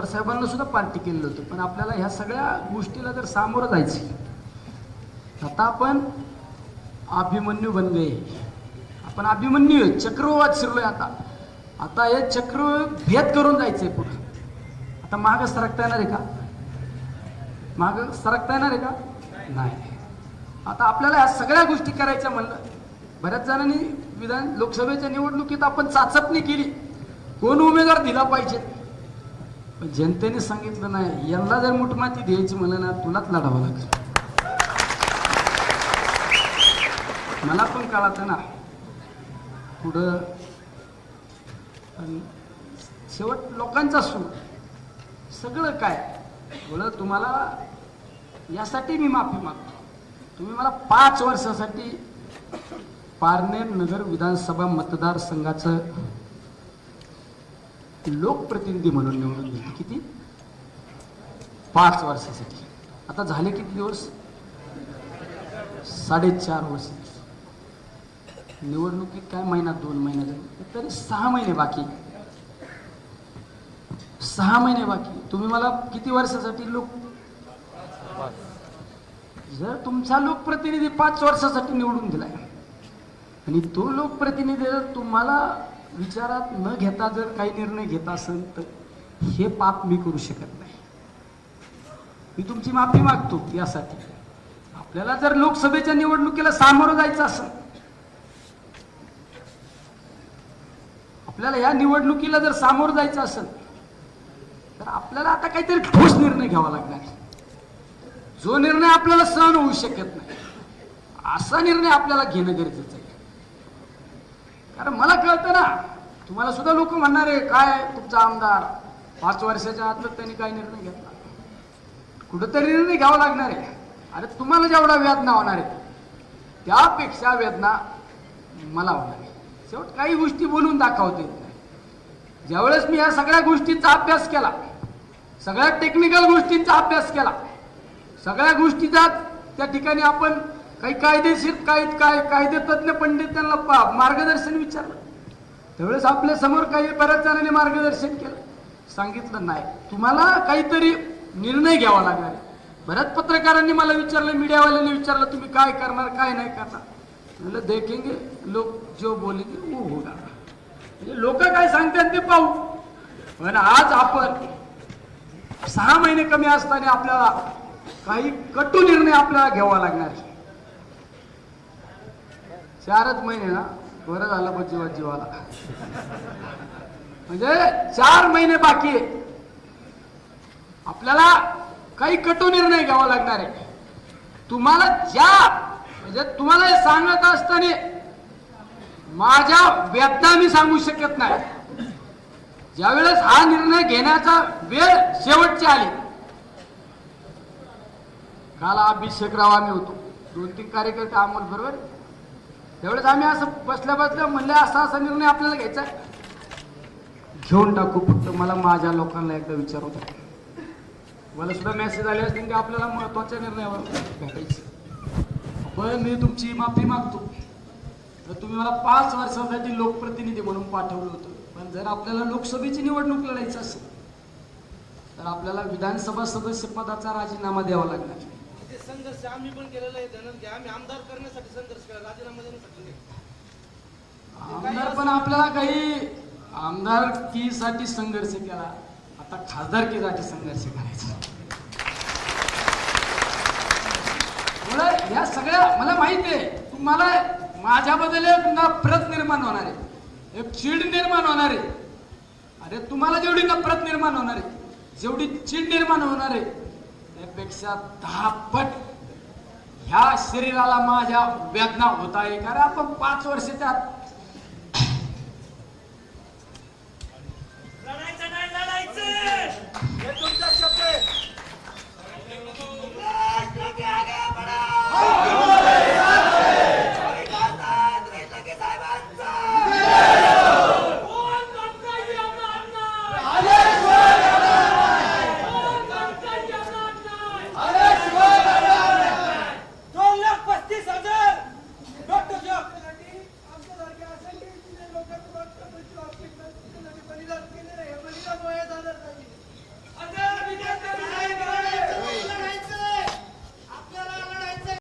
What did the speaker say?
पवारसाहेबांना सुद्धा पार्टी केलेलं होतं. पण आपल्याला ह्या सगळ्या गोष्टीला जर सामोरं जायचं आता आपण अभिमन्यू बनले आपण अभिमन्यू आहे. चक्रवात शिरलोय आता. आता हे चक्र भेद करून जायचंय पुढे. आता माग सरकता येणार आहे का? मागं सरकता येणार आहे का? नाही. आता आपल्याला ह्या सगळ्या गोष्टी करायच्या म्हणलं. बऱ्याच जणांनी विधान लोकसभेच्या निवडणुकीत आपण चाचपणी केली. कोण उमेदवार दिला पाहिजे? जनतेने सांगितलं नाही यांना जर मुठमाती द्यायची म्हणलं ना तुलाच लढावं लागेल. मला पण कळालं ना. पुढं शेवट लोकांचा सूर सगळं काय? बोल तुम्हाला यासाठी मी माफी मागतो. तुम्ही मला पाच वर्षासाठी पारनेर नगर विधानसभा मतदारसंघाचं लोकप्रतिनिधी म्हणून निवडून दिली किती? पाच वर्षासाठी. आता झाले किती दिवस? साडेचार वर्ष. निवडणुकीत काय महिना? दोन महिना झाले. तरी सहा महिने बाकी. सहा महिने बाकी. तुम्ही मला किती वर्षासाठी लोक जर तुमचा लोकप्रतिनिधी पाच वर्षासाठी निवडून दिलाय आणि तो लोकप्रतिनिधी जर तुम्हाला विचारात न घेता जर काही निर्णय घेत असेल तर हे पाप मी करू शकत नाही. मी तुमची माफी मागतो यासाठी. आपल्याला जर लोकसभेच्या निवडणुकीला सामोरं जायचं असेल आपल्याला या निवडणुकीला जर सामोरं जायचं असेल तर आपल्याला आता काहीतरी ठोस निर्णय घ्यावा लागणार. जो निर्णय आपल्याला सहन होऊ शकत नाही असा निर्णय आपल्याला घेणं गरजेचं आहे. कारण मला कळतं ना. तुम्हाला सुद्धा लोक म्हणणार आहे काय तुमचा आमदार. पाच वर्षाच्या आतच त्यांनी काय निर्णय घेतला. कुठंतरी निर्णय घ्यावा लागणार आहे. अरे तुम्हाला जेवढा वेदना होणार आहे त्यापेक्षा वेदना मला होणार आहे. शेवट काही गोष्टी बोलून दाखवता येत नाही. ज्यावेळेस मी या सगळ्या गोष्टींचा अभ्यास केला सगळ्या टेक्निकल गोष्टींचा अभ्यास केला सगळ्या गोष्टीचा त्या ठिकाणी आपण काही कायदेशीर काय काय कायदेतज्ञ पंडित त्यांना पा- मार्गदर्शन विचारलं. त्यावेळेस आपल्यासमोर काही बऱ्याच जणांनी मार्गदर्शन केलं. सांगितलं नाही तुम्हाला काहीतरी निर्णय घ्यावा लागणार बऱ्याच पत्रकारांनी मला विचारलं मीडियावाल्यांनी विचारलं तुम्ही काय करणार काय नाही करणार? म्हणलं देखेंगे लोक जो बोलेंगे वो होगा म्हणजे लोक काय सांगतात ते पाहू. पण आज आपण सहा महिने कमी असताना आपल्याला काही कटू निर्णय आपल्याला घ्यावा लागणार आहे. चारच महिने ना बरं झालं पण जीवा जीवाला. म्हणजे चार महिने बाकी आहे. आपल्याला काही कटू निर्णय घ्यावा लागणार आहे. तुम्हाला ज्या म्हणजे तुम्हाला हे सांगत असताना माझ्या व्यथा मी सांगू शकत नाही. ज्यावेळेस हा निर्णय घेण्याचा वेळ शेवटची आली काल अभिषेकराव आम्ही होतो. दोन तीन कार्यकर्ते अमोल बरोबर त्यावेळेस आम्ही असं बसल्या बसल्या म्हणलं असा असा निर्णय आपल्याला घ्यायचा घेऊन टाकू फक्त मला माझ्या लोकांना एकदा विचारू द्या मला सुद्धा मेसेज आले असतील की आपल्याला महत्त्वाच्या निर्णयावर भेटायचे पण मी तुमची माफी मागतो. तर तुम्ही मला पाच वर्षासाठी लोकप्रतिनिधी म्हणून पाठवलं होतं. पण जर आपल्याला लोकसभेची निवडणूक लढायची असेल तर आपल्याला विधानसभा सदस्य पदाचा राजीनामा द्यावा लागणार. संघर्ष आम्ही पण केलेला आहे धनंजय आम्ही आमदार करण्यासाठी संघर्ष केला राजीनामा देण्यासाठी नाही. आमदार पण आपल्याला काही आमदारकीसाठी संघर्ष केला आता खासदारकीसाठी संघर्ष करायचा. मुळे या सगळ्या मला माहीत आहे तुम्हाला माझ्याबद्दल एक नफरत निर्माण होणार आहे. एक चीड निर्माण होणार आहे. अरे तुम्हाला जेवढी नफरत निर्माण होणार आहे जेवढी चीड निर्माण होणार आहे त्यापेक्षा दहा पट ह्या शरीराला माझ्या वेदना होत आहे कारण आपण पाच वर्ष त्यात